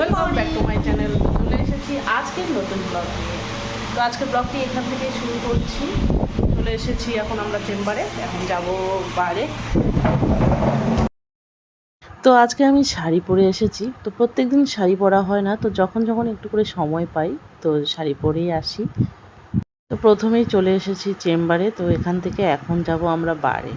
Welcome back to my channel চলে এসেছি আজকের নতুন ব্লগ নিয়ে। তো আজকের ব্লগটি এখান থেকে শুরু করছি। চলে এসেছি এখন আমরা চেম্বারে এখন যাব বাইরে। তো আজকে আমি শাড়ি পরে এসেছি। তো প্রত্যেক দিন শাড়ি পরা হয় না। তো যখন যখন একটু করে সময় পাই, তো শাড়ি পরেই আসি। তো প্রথমেই চলে এসেছি চেম্বারে তো এখান থেকে এখন যাব আমরা বারে।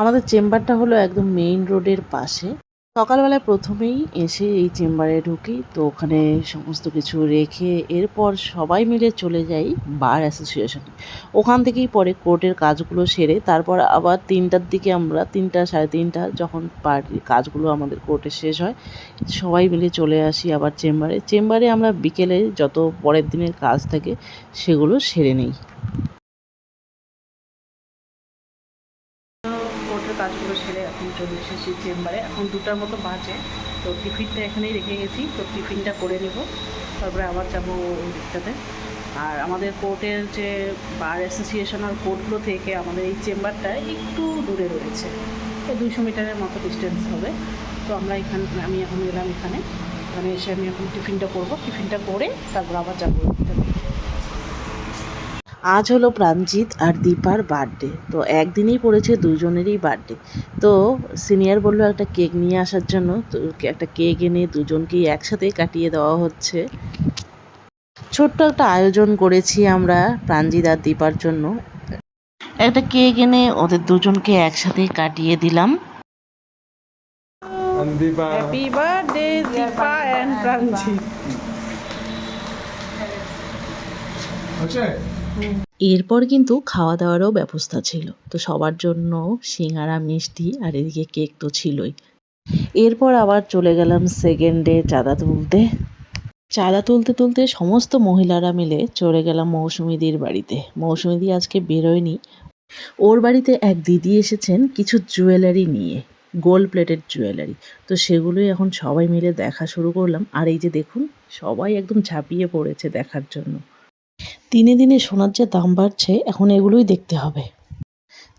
আমাদের চেম্বারটা হলো একদম মেইন রোডের পাশে। সকালবেলায় প্রথমেই এসে এই চেম্বারে ঢুকি, তো ওখানে সমস্ত কিছু রেখে এরপর সবাই মিলে চলে যাই বার অ্যাসোসিয়েশনে ওখান থেকেই পরে কোর্টের কাজগুলো সেরে তারপর আবার তিনটার দিকে আমরা, তিনটা, সাড়ে তিনটা যখন পার্টির কাজগুলো আমাদের কোর্টে শেষ হয়, সবাই মিলে চলে আসি আবার চেম্বারে। চেম্বারে আমরা বিকেলে যত পরের দিনের কাজ থাকে সেগুলো সেরে নিই। কোর্টের কাজগুলো সেরে এখন চলে এসেছি চেম্বারে। এখন দুটার মতো বাজে, তো টিফিনটা এখানেই রেখে গেছি, তো টিফিনটা করে নেব। তারপরে আবার যাব ওই দিকটাতে। আর আমাদের কোর্টের যে বার অ্যাসোসিয়েশন আর কোর্টগুলো থেকে আমাদের এই চেম্বারটা একটু দূরে রয়েছে। এই দুইশো মিটারের মতো ডিস্টেন্স হবে। তো আমরা এখান, আমি এখন এলাম এখানে। এখানে এসে আমি এখন টিফিনটা করব। টিফিনটা করে তারপর আবার যাব আজ হলো প্রাণজিৎ আর দীপার বার্থডে তো একদিনেই পড়েছে দুজনেরই বার্থডে তো সিনিয়র বলল একটা কেক নিয়ে আসার জন্য তো একটা কেক এনে দুজনকেই একসাথে কাটিয়ে দেওয়া হচ্ছে। ছোট্ট একটা আয়োজন করেছি আমরা প্রাণজিৎ আর দীপার জন্য। একটা কেক এনে ওদের দুজনকে একসাথে কাটিয়ে দিলাম। Deepa. আছে এরপর কিন্তু খাওয়া দাওয়ারও ব্যবস্থা ছিল। তো সবার জন্য সিঙ্গারা, মিষ্টি আর এদিকে কেক তো ছিলই। এরপর আবার চলে গেলাম সেকেন্ডে চাঁদা তুলতে। চাঁদা তুলতে তুলতে সমস্ত মহিলারা মিলে চলে গেলাম মৌসুমিদির বাড়িতে। মৌসুমিদি আজকে বেরোয়নি। ওর বাড়িতে এক দিদি এসেছেন কিছু জুয়েলারি নিয়ে গোল্ড প্লেটেড জুয়েলারি তো সেগুলোই এখন সবাই মিলে দেখা শুরু করলাম। আর এই যে দেখুন, সবাই একদম ঝাঁপিয়ে পড়েছে দেখার জন্য। দিনে দিনে সোনার যে দাম বাড়ছে, এখন এগুলোই দেখতে হবে।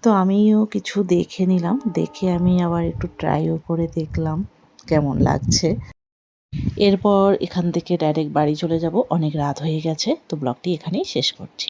তো আমিও কিছু দেখে নিলাম। দেখে আমি আবার একটু ট্রাইও করে দেখলাম কেমন লাগছে। এরপর এখান থেকে ডাইরেক্ট বাড়ি চলে যাব। অনেক রাত হয়ে গেছে, তো ব্লগটি এখানেই শেষ করছি।